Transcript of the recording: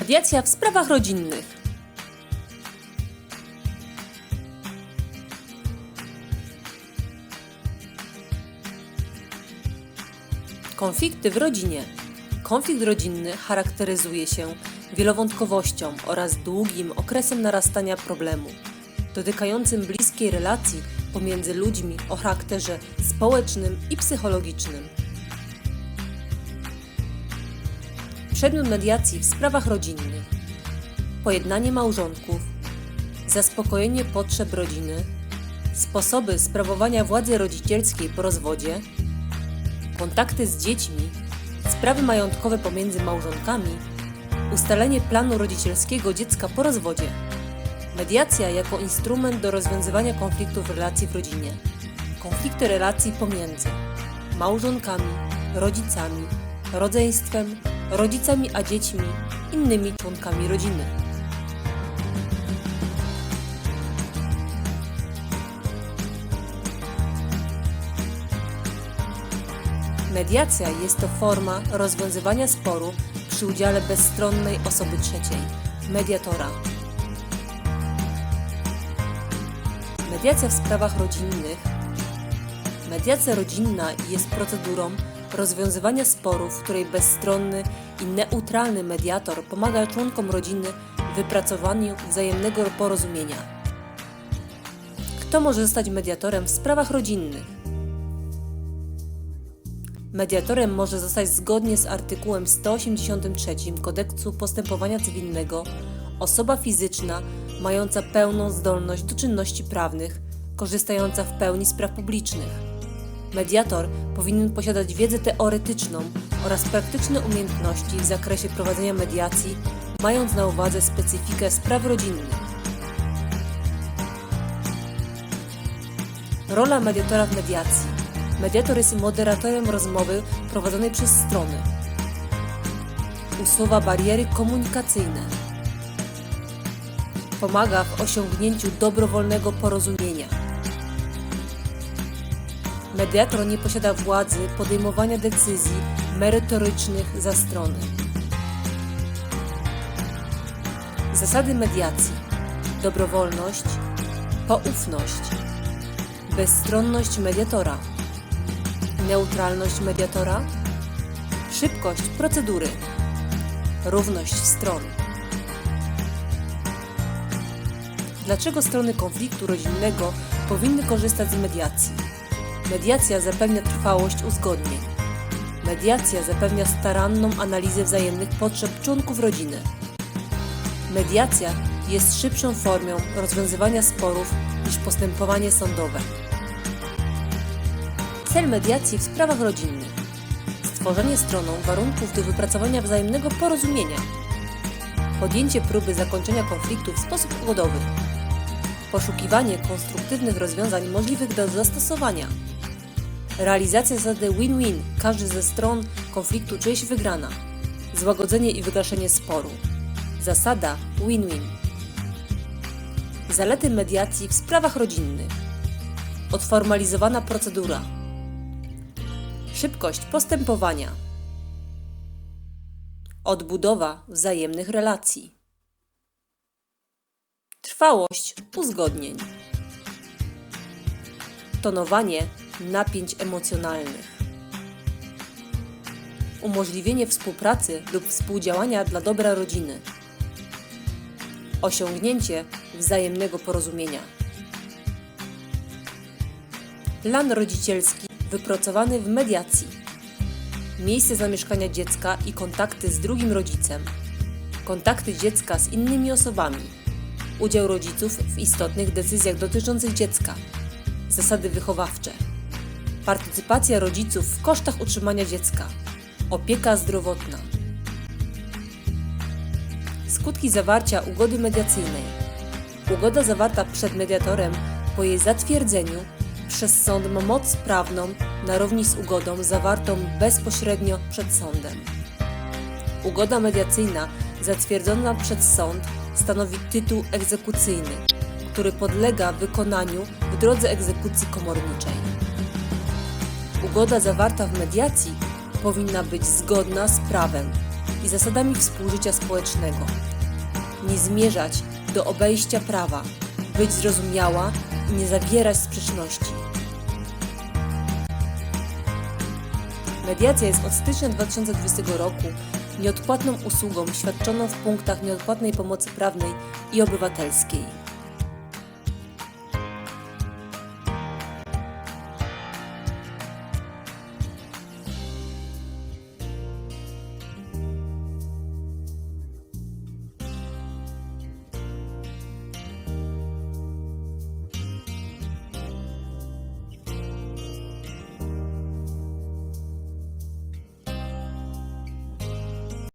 Mediacja w sprawach rodzinnych. Konflikty w rodzinie. Konflikt rodzinny charakteryzuje się wielowątkowością oraz długim okresem narastania problemu, dotykającym bliskiej relacji pomiędzy ludźmi o charakterze społecznym i psychologicznym. Przedmiot mediacji w sprawach rodzinnych. Pojednanie małżonków, zaspokojenie potrzeb rodziny, sposoby sprawowania władzy rodzicielskiej po rozwodzie, kontakty z dziećmi, sprawy majątkowe pomiędzy małżonkami, ustalenie planu rodzicielskiego dziecka po rozwodzie. Mediacja jako instrument do rozwiązywania konfliktów relacji w rodzinie. Konflikty relacji pomiędzy małżonkami, rodzicami, rodzeństwem, rodzicami a dziećmi, innymi członkami rodziny. Mediacja jest to forma rozwiązywania sporu przy udziale bezstronnej osoby trzeciej, mediatora. Mediacja w sprawach rodzinnych. Mediacja rodzinna jest procedurą rozwiązywania sporów, w której bezstronny i neutralny mediator pomaga członkom rodziny w wypracowaniu wzajemnego porozumienia. Kto może zostać mediatorem w sprawach rodzinnych? Mediatorem może zostać zgodnie z artykułem 183 Kodeksu Postępowania Cywilnego osoba fizyczna mająca pełną zdolność do czynności prawnych, korzystająca w pełni z praw publicznych. Mediator powinien posiadać wiedzę teoretyczną oraz praktyczne umiejętności w zakresie prowadzenia mediacji, mając na uwadze specyfikę spraw rodzinnych. Rola mediatora w mediacji. Mediator jest moderatorem rozmowy prowadzonej przez strony. Usuwa bariery komunikacyjne. Pomaga w osiągnięciu dobrowolnego porozumienia. Mediator nie posiada władzy podejmowania decyzji merytorycznych za strony. Zasady mediacji: dobrowolność, poufność, bezstronność mediatora neutralność mediatora, szybkość procedury, równość stron. Dlaczego strony konfliktu rodzinnego powinny korzystać z mediacji? Mediacja zapewnia trwałość uzgodnień. Mediacja zapewnia staranną analizę wzajemnych potrzeb członków rodziny. Mediacja jest szybszą formą rozwiązywania sporów niż postępowanie sądowe. Cel mediacji w sprawach rodzinnych. Stworzenie stroną warunków do wypracowania wzajemnego porozumienia. Podjęcie próby zakończenia konfliktu w sposób ugodowy. Poszukiwanie konstruktywnych rozwiązań możliwych do zastosowania. Realizacja zasady win-win. Każdy ze stron konfliktu czuje wygrana. Złagodzenie i wygaszenie sporu. Zasada win-win. Zalety mediacji w sprawach rodzinnych. Odformalizowana procedura Szybkość postępowania. Odbudowa wzajemnych relacji. Trwałość uzgodnień. Tonowanie napięć emocjonalnych. Umożliwienie współpracy lub współdziałania dla dobra rodziny. Osiągnięcie wzajemnego porozumienia. Plan rodzicielski wypracowany w mediacji. Miejsce zamieszkania dziecka i kontakty z drugim rodzicem. Kontakty dziecka z innymi osobami. Udział rodziców w istotnych decyzjach dotyczących dziecka. Zasady wychowawcze. Partycypacja rodziców w kosztach utrzymania dziecka. Opieka zdrowotna. Skutki zawarcia ugody mediacyjnej. Ugoda zawarta przed mediatorem po jej zatwierdzeniu przez sąd ma moc prawną na równi z ugodą zawartą bezpośrednio przed sądem. Ugoda mediacyjna zatwierdzona przez sąd stanowi tytuł egzekucyjny, który podlega wykonaniu w drodze egzekucji komorniczej. Ugoda zawarta w mediacji powinna być zgodna z prawem, i zasadami współżycia społecznego. Nie zmierzać do obejścia prawa, być zrozumiała i nie zawierać sprzeczności. Mediacja jest od stycznia 2020 roku nieodpłatną usługą świadczoną w punktach nieodpłatnej pomocy prawnej i obywatelskiej.